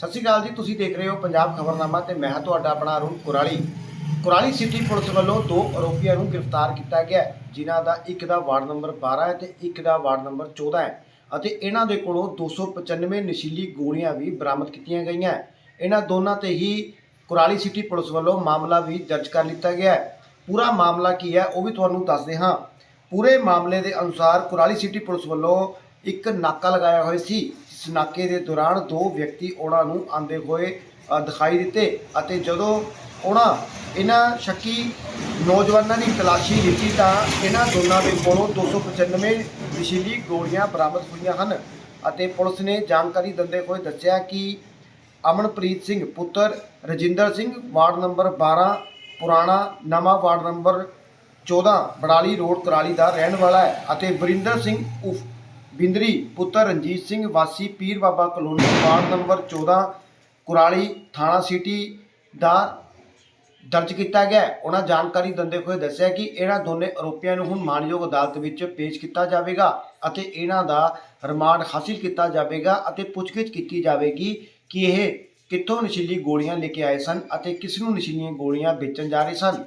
ਸਤਿ ਸ਼੍ਰੀ ਅਕਾਲ ਜੀ, ਤੁਸੀਂ ਦੇਖ ਰਹੇ ਹੋ ਪੰਜਾਬ ਖਬਰਨਾਮਾ ਤੇ ਮੈਂ ਹਾਂ ਤੁਹਾਡਾ ਆਪਣਾ ਅਰੁਣ ਕੁਰਾਲੀ। ਕੁਰਾਲੀ ਸਿਟੀ ਪੁਲਿਸ ਵੱਲੋਂ ਦੋ ਆਰੋਪੀਆਂ ਨੂੰ ਗ੍ਰਿਫਤਾਰ ਕੀਤਾ ਗਿਆ ਜਿਨ੍ਹਾਂ ਦਾ ਇੱਕ ਦਾ ਵਾਰਡ ਨੰਬਰ 12 ਹੈ ਤੇ ਇੱਕ ਦਾ ਵਾਰਡ ਨੰਬਰ 14 ਹੈ ਅਤੇ ਇਹਨਾਂ ਦੇ ਕੋਲੋਂ 295 ਨਸ਼ੀਲੀ ਗੋਲੀਆਂ ਵੀ ਬਰਾਮਦ ਕੀਤੀਆਂ ਗਈਆਂ ਇਹਨਾਂ ਦੋਨਾਂ ਤੇ ਹੀ ਕੁਰਾਲੀ ਸਿਟੀ ਪੁਲਿਸ ਵੱਲੋਂ ਮਾਮਲਾ ਵੀ ਦਰਜ ਕਰ ਲਿੱਤਾ ਗਿਆ ਹੈ। ਪੂਰਾ ਮਾਮਲਾ ਕੀ ਹੈ, ਉਹ ਵੀ ਤੁਹਾਨੂੰ ਦੱਸਦੇ ਹਾਂ। ਪੂਰੇ ਮਾਮਲੇ ਦੇ ਅਨੁਸਾਰ ਕੁਰਾਲੀ ਸਿਟੀ ਪੁਲਿਸ ਵੱਲੋਂ ਇੱਕ ਨਾਕਾ ਲਗਾਇਆ ਹੋਇਆ ਸੀ। ਇਸ ਦੇ ਦੌਰਾਨ ਦੋ ਵਿਅਕਤੀ ਉਹਨਾਂ ਨੂੰ ਆਂਦੇ ਹੋਏ ਦਿਖਾਈ ਦਿੱਤੇ ਅਤੇ ਜਦੋਂ ਉਹਨਾਂ ਇਹਨਾਂ ਸ਼ੱਕੀ ਨੌਜਵਾਨਾਂ ਦੀ ਤਲਾਸ਼ੀ ਲਿੱਤੀ ਤਾਂ ਇਹਨਾਂ ਦੋਨਾਂ ਦੇ ਕੋਲੋਂ 295 ਨਸ਼ੀਲੀ ਗੋਲੀਆਂ ਬਰਾਮਦ ਹੋਈਆਂ ਹਨ ਅਤੇ ਪੁਲਿਸ ਨੇ ਜਾਣਕਾਰੀ ਦਿੰਦੇ ਹੋਏ ਦੱਸਿਆ ਕਿ ਅਮਨਪ੍ਰੀਤ ਸਿੰਘ ਪੁੱਤਰ ਰਜਿੰਦਰ ਸਿੰਘ, ਵਾਰਡ ਨੰਬਰ 12 ਪੁਰਾਣਾ ਨਵਾਂ ward number 14 Barali road, Kurali ਦਾ ਰਹਿਣ ਵਾਲਾ ਹੈ ਅਤੇ ਵਰਿੰਦਰ ਸਿੰਘ ਉਫ ਬਿੰਦਰੀ ਪੁੱਤਰ ਰਣਜੀਤ ਸਿੰਘ, ਵਾਸੀ Pir Baba colony ward number 14 Kurali ਥਾਣਾ ਸਿਟੀ ਦਾ ਦਰਜ ਕੀਤਾ ਗਿਆ ਉਹਨਾਂ ਜਾਣਕਾਰੀ ਦਿੰਦੇ ਹੋਏ ਦੱਸਿਆ ਕਿ ਇਹਨਾਂ ਦੋਨੇ ਆਰੋਪੀਆਂ ਨੂੰ ਹੁਣ ਮਾਨਯੋਗ ਅਦਾਲਤ ਵਿੱਚ ਪੇਸ਼ ਕੀਤਾ ਜਾਵੇਗਾ ਅਤੇ ਇਹਨਾਂ ਦਾ ਰਿਮਾਂਡ ਹਾਸਿਲ ਕੀਤਾ ਜਾਵੇਗਾ ਅਤੇ ਪੁੱਛਗਿੱਛ ਕੀਤੀ ਜਾਵੇਗੀ ਕਿ ਇਹ ਕਿੱਥੋਂ ਨਸ਼ੀਲੀ ਗੋਲੀਆਂ ਲੈ ਕੇ ਆਏ ਸਨ ਅਤੇ ਕਿਸ ਨੂੰ ਨਸ਼ੀਲੀਆਂ ਗੋਲੀਆਂ ਵੇਚਣ ਜਾ ਰਹੇ ਸਨ।